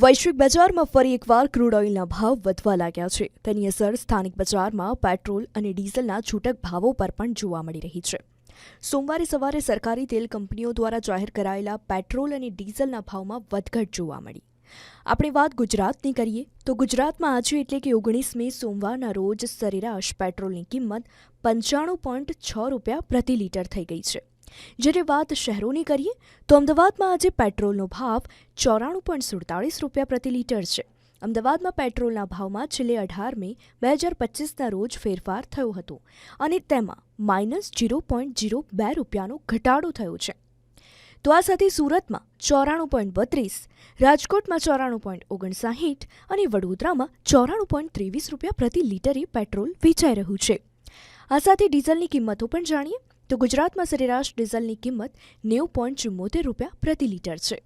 વૈશ્વિક બજારમાં ફરી એકવાર ક્રૂડ ઓઇલના ભાવ વધવા લાગ્યા છે. તેની અસર સ્થાનિક બજારમાં પેટ્રોલ અને ડીઝલના છૂટક ભાવો પર પણ જોવા મળી રહી છે. સોમવારે સવારે સરકારી તેલ કંપનીઓ દ્વારા જાહેર કરાયેલા પેટ્રોલ અને ડીઝલના ભાવમાં વધઘટ જોવા મળી. આપણે વાત ગુજરાતની કરીએ, તો ગુજરાતમાં આજે એટલે કે ઓગણીસ મે સોમવારના રોજ સરેરાશ પેટ્રોલની કિંમત પંચાણું પોઈન્ટ છ રૂપિયા પ્રતિ લીટર થઈ ગઈ છે. જ્યારે વાત શહેરોની કરીએ, તો અમદાવાદમાં આજે પેટ્રોલનો ભાવ ચોરાણું પોઈન્ટ સુડતાળીસ રૂપિયા પ્રતિ લીટર છે. અમદાવાદમાં પેટ્રોલના ભાવમાં છેલ્લે અઢાર મે બે હજાર પચીસના રોજ ફેરફાર થયો હતો અને તેમાં માઇનસ જીરો પોઈન્ટ જીરો બે રૂપિયાનો ઘટાડો થયો છે. તો આ સાથે સુરતમાં ચોરાણું પોઈન્ટ બત્રીસ, રાજકોટમાં ચોરાણું પોઈન્ટ ઓગણસાહીઠ અને વડોદરામાં ચોરાણું પોઈન્ટ ત્રેવીસ રૂપિયા પ્રતિ લીટરે પેટ્રોલ વેચાઈ રહ્યું છે. આ સાથે ડીઝલની કિંમતો પણ જાણીએ તો ગુજરાતમાં સરેરાશ ડીઝલની કિંમત નેવું પોઈન્ટ ચુમ્મોતેર રૂપિયા પ્રતિ લીટર છે.